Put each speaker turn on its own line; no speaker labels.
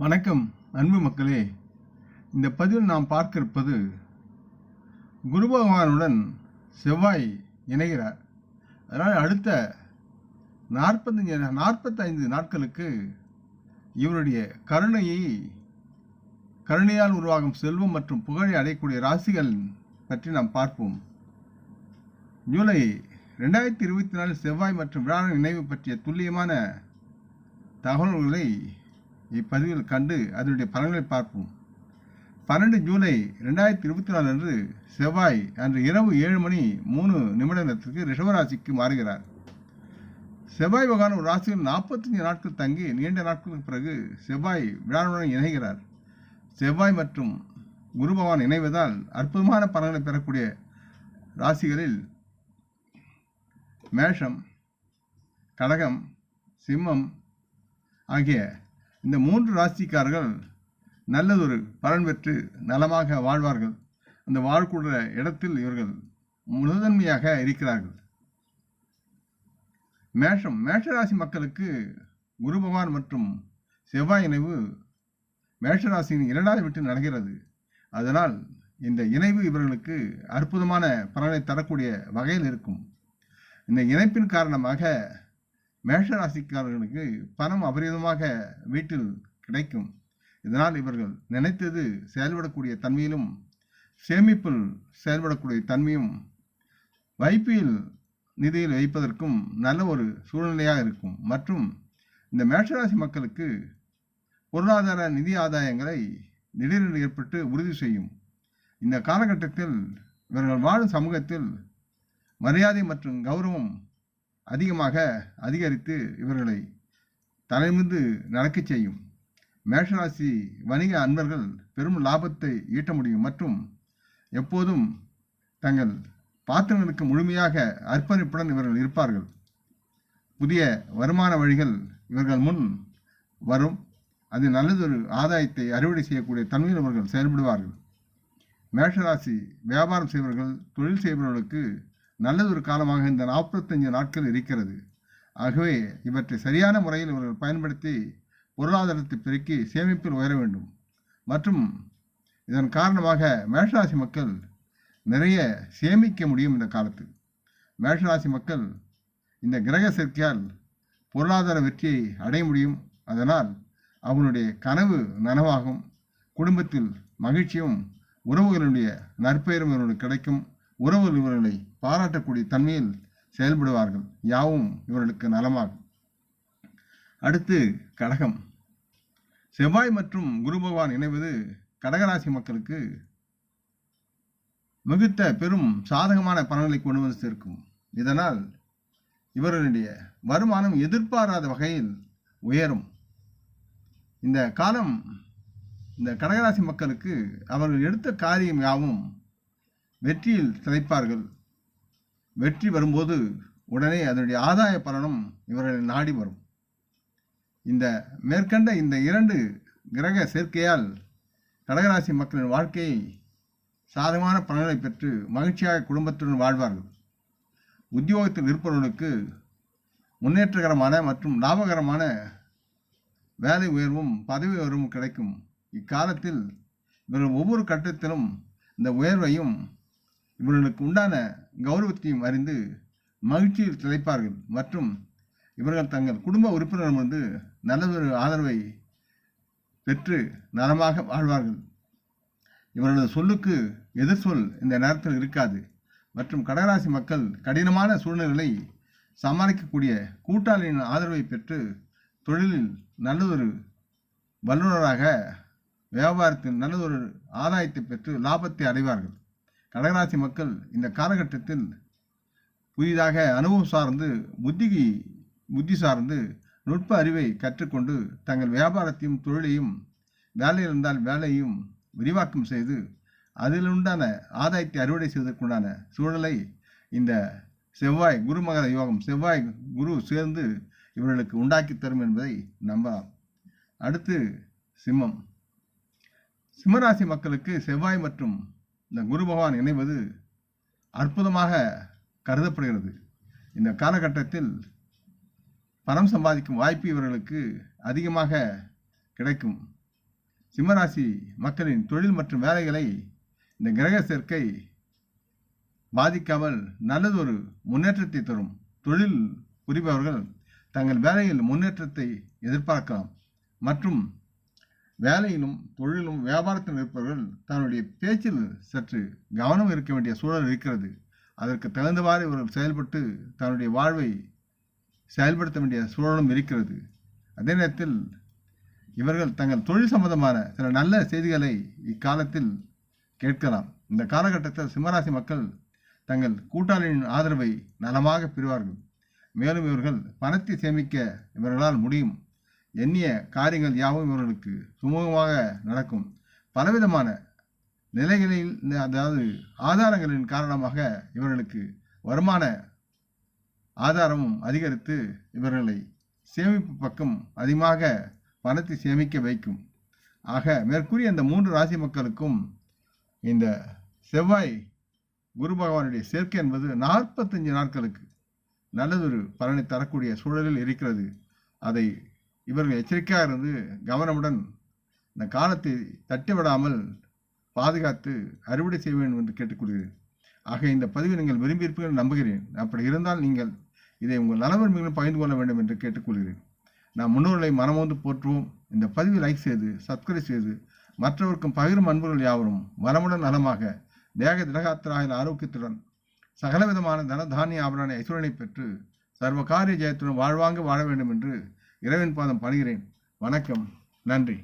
வணக்கம் அன்பு மக்களே. இந்த பதிவில் நாம் பார்க்கிருப்பது குரு பகவானுடன் செவ்வாய் இணைகிறார். அதனால் அடுத்த நாற்பத்தஞ்சு நாற்பத்தைந்து நாட்களுக்கு இவருடைய கருணையை கருணையால் உருவாகும் செல்வம் மற்றும் புகழை அடையக்கூடிய ராசிகள் பற்றி நாம் பார்ப்போம். ஜூலை ரெண்டாயிரத்தி இருபத்தி நாலு செவ்வாய் மற்றும் விழாவின் நினைவு பற்றிய துல்லியமான தகவல்களை இப்பதிவில் கண்டு அதனுடைய பலன்களை பார்ப்போம். பன்னெண்டு ஜூலை ரெண்டாயிரத்தி இருபத்தி நாலு அன்று செவ்வாய் அன்று இரவு ஏழு மணி மூணு நிமிட நேரத்திற்கு ரிஷவராசிக்கு மாறுகிறார். செவ்வாய் பகவான் ஒரு ராசியில் நாற்பத்தஞ்சு நாட்கள் தங்கி நீண்ட நாட்களுக்கு பிறகு செவ்வாய் விழாவுடன் இணைகிறார். செவ்வாய் மற்றும் குரு பகவான் இணைவதால் அற்புதமான பலன்களை பெறக்கூடிய ராசிகளில் மேஷம் கடகம் சிம்மம் ஆகிய இந்த மூன்று ராசிக்காரர்கள் நல்லதொரு பலன் பெற்று நலமாக வாழ்வார்கள். அந்த வாழ்க்கூட இடத்தில் இவர்கள் முதன்மையாக இருக்கிறார்கள். மேஷம் மேஷராசி மக்களுக்கு குரு பகவான் மற்றும் செவ்வாய் இணைவு மேஷராசியின் இரண்டாவது வீட்டில் நடக்கிறது. அதனால் இந்த இணைவு இவர்களுக்கு அற்புதமான பலனை தரக்கூடிய வகையில் இருக்கும். இந்த இணைப்பின் காரணமாக மேஷராசிக்காரர்களுக்கு பணம் அபரிதமாக வீட்டில் கிடைக்கும். இதனால் இவர்கள் நினைத்தது செயல்படக்கூடிய தன்மையிலும் சேமிப்பில் செயல்படக்கூடிய தன்மையும் வைப்பில் நிதியில் வைப்பதற்கும் நல்ல ஒரு சூழ்நிலையாக இருக்கும். மற்றும் இந்த மேஷராசி மக்களுக்கு பொருளாதார நிதி ஆதாயங்களை திடீரென்று ஏற்பட்டு உறுதி செய்யும். இந்த காலகட்டத்தில் இவர்கள் வாழும் சமூகத்தில் மரியாதை மற்றும் கௌரவம் அதிகமாக அதிகரித்து இவர்களை தலைமிந்து நடக்கச் செய்யும். மேஷராசி வணிக அன்பர்கள் பெரும் லாபத்தை ஈட்ட முடியும் மற்றும் எப்போதும் தங்கள் பாத்திரங்களுக்கு முழுமையாக அர்ப்பணிப்புடன் இவர்கள் இருப்பார்கள். புதிய வருமான வழிகள் இவர்கள் முன் வரும். அது நல்லதொரு ஆதாயத்தை அறுவடை செய்யக்கூடிய தன்மையில் இவர்கள் செயல்படுவார்கள். மேஷராசி வியாபாரம் செய்பவர்கள் தொழில் செய்பவர்களுக்கு நல்லதொரு காலமாக இந்த நாற்பத்தஞ்சு நாட்கள் இருக்கிறது. ஆகவே இவற்றை சரியான முறையில் இவர்கள் பயன்படுத்தி பொருளாதாரத்தை பெருக்கி சேமிப்பில் உயர வேண்டும். மற்றும் இதன் காரணமாக மேஷராசி மக்கள் நிறைய சேமிக்க முடியும் இந்த காலத்தில். மேஷராசி மக்கள் இந்த கிரக சேர்க்கையால் பொருளாதார வெற்றியை அடைய முடியும். அதனால் அவனுடைய கனவு நனவாகும். குடும்பத்தில் மகிழ்ச்சியும் உறவுகளுடைய நற்பெயரும் இவர்களுக்கு கிடைக்கும். உறவு இவர்களை பாராட்டக்கூடிய தன்மையில் செயல்படுவார்கள். யாவும் இவர்களுக்கு நலமாகும். அடுத்து கடகம். செவ்வாய் மற்றும் குரு பகவான் இணைவது கடகராசி மக்களுக்கு மிகுத்த பெரும் சாதகமான பலன்களை கொண்டு வந்து சேர்க்கும். இதனால் இவர்களுடைய வருமானம் எதிர்பாராத வகையில் உயரும். இந்த காலம் இந்த கடகராசி மக்களுக்கு அவர்கள் எடுத்த காரியம் யாவும் வெற்றியில் திளைப்பார்கள் வெற்றி வரும்போது உடனே அதனுடைய ஆதாய பலனும் இவர்களை நாடி வரும். இந்த மேற்கண்ட இந்த இரண்டு கிரக சேர்க்கையால் கடகராசி மக்களின் வாழ்க்கையை சாதகமான பலன்களை பெற்று மகிழ்ச்சியாக குடும்பத்துடன் வாழ்வார்கள். உத்தியோகத்தில் இருப்பவர்களுக்கு முன்னேற்றகரமான மற்றும் லாபகரமான வேலை உயர்வும் பதவி உயர்வும் கிடைக்கும். இக்காலத்தில் இவர்கள் ஒவ்வொரு கட்டத்திலும் இந்த உயர்வையும் இவர்களுக்கு உண்டான கௌரவத்தையும் அறிந்து மகிழ்ச்சியில் திளைப்பார்கள். மற்றும் இவர்கள் தங்கள் குடும்ப உறுப்பினரும் வந்து நல்லதொரு ஆதரவை பெற்று நலமாக வாழ்வார்கள். இவர்களது சொல்லுக்கு எதிர் சொல் இந்த நேரத்தில் இருக்காது. மற்றும் கடகராசி மக்கள் கடினமான சூழ்நிலைகளை சமாளிக்கக்கூடிய கூட்டாளியின் ஆதரவை பெற்று தொழிலில் நல்லதொரு வல்லுநராக வியாபாரத்தில் நல்லதொரு ஆதாயத்தை பெற்று லாபத்தை அடைவார்கள். கடகராசி மக்கள் இந்த காலகட்டத்தில் புதிதாக அனுபவம் சார்ந்து புத்திக்கு புத்தி சார்ந்து நுட்ப அறிவை கற்றுக்கொண்டு தங்கள் வியாபாரத்தையும் தொழிலையும் வேலை இருந்தால் வேலையும் விரிவாக்கம் செய்து அதில் உண்டான ஆதாயத்தை அறுவடை செய்வதற்குண்டான சூழலை இந்த செவ்வாய் குருமகர யோகம் செவ்வாய் குரு சேர்ந்து இவர்களுக்கு உண்டாக்கி தரும் என்பதை நம்பலாம். அடுத்து சிம்மம். சிம்மராசி மக்களுக்கு செவ்வாய் மற்றும் இந்த குரு பகவான் இணைவது அற்புதமாக கருதப்படுகிறது. இந்த காலகட்டத்தில் பணம் சம்பாதிக்கும் வாய்ப்பு இவர்களுக்கு அதிகமாக கிடைக்கும். சிம்மராசி மக்களின் தொழில் மற்றும் வேலைகளை இந்த கிரக சேர்க்கை பாதிக்காமல் நல்லதொரு முன்னேற்றத்தை தரும். தொழில் புரிபவர்கள் தங்கள் வேலையில் முன்னேற்றத்தை எதிர்பார்க்கலாம். மற்றும் வேலையிலும் தொழிலும் வியாபாரத்தில் இருப்பவர்கள் தன்னுடைய பேச்சில் சற்று கவனம் இருக்க வேண்டிய சூழல் இருக்கிறது. அதற்கு தகுந்தவாறு இவர்கள் செயல்பட்டு தன்னுடைய வாழ்வை செயல்படுத்த வேண்டிய சூழலும் இருக்கிறது. அதே நேரத்தில் இவர்கள் தங்கள் தொழில் சம்பந்தமான சில நல்ல செய்திகளை இக்காலத்தில் கேட்கலாம். இந்த காலகட்டத்தில் சிம்மராசி மக்கள் தங்கள் கூட்டாளியின் ஆதரவை நலமாக பெறுவார்கள். மேலும் இவர்கள் பணத்தை சேமிக்க இவர்களால் முடியும். எண்ணிய காரியங்கள் யாவும் இவர்களுக்கு சுமூகமாக நடக்கும். பலவிதமான நிலைகளில் அதாவது ஆதாரங்களின் காரணமாக இவர்களுக்கு வருமான ஆதாரமும் அதிகரித்து இவர்களை சேமிப்பு பக்கம் அதிகமாக பணத்தை சேமிக்க வைக்கும். ஆக மேற்கூறிய இந்த மூன்று ராசி மக்களுக்கும் இந்த செவ்வாய் குரு பகவானுடைய சேர்க்கை என்பது நாற்பத்தஞ்சு நாட்களுக்கு நல்லதொரு பலனை தரக்கூடிய சூழலில் இருக்கிறது. அதை இவர்கள் எச்சரிக்கையாக இருந்து கவனமுடன் இந்த காலத்தை தட்டிவிடாமல் பாதுகாத்து அறுவடை செய்ய வேண்டும் என்று கேட்டுக்கொள்கிறேன். ஆக இந்த பதிவை நீங்கள் விரும்பியிருப்பீர்கள் நம்புகிறேன். அப்படி இருந்தால் நீங்கள் இதை உங்கள் நலவிரும்பிகளும் பகிர்ந்து கொள்ள வேண்டும் என்று கேட்டுக்கொள்கிறேன். நாம் முன்னோர்களை மனமோந்து போற்றுவோம். இந்த பதிவை லைக் செய்து சப்ஸ்கிரைப் செய்து மற்றவருக்கும் பகிரும் அன்புகள் யாவரும் வளமுடன் நலமாக தேக திடகாத்திராய ஆரோக்கியத்துடன் சகலவிதமான தன தானிய ஆபரண ஐஸ்வரனை பெற்று சர்வ காரிய ஜெயத்துடன் வாழ்வாங்க வாழ வேண்டும் என்று இறைவன் பாதம் பணிகிறேன். வணக்கம். நன்றி.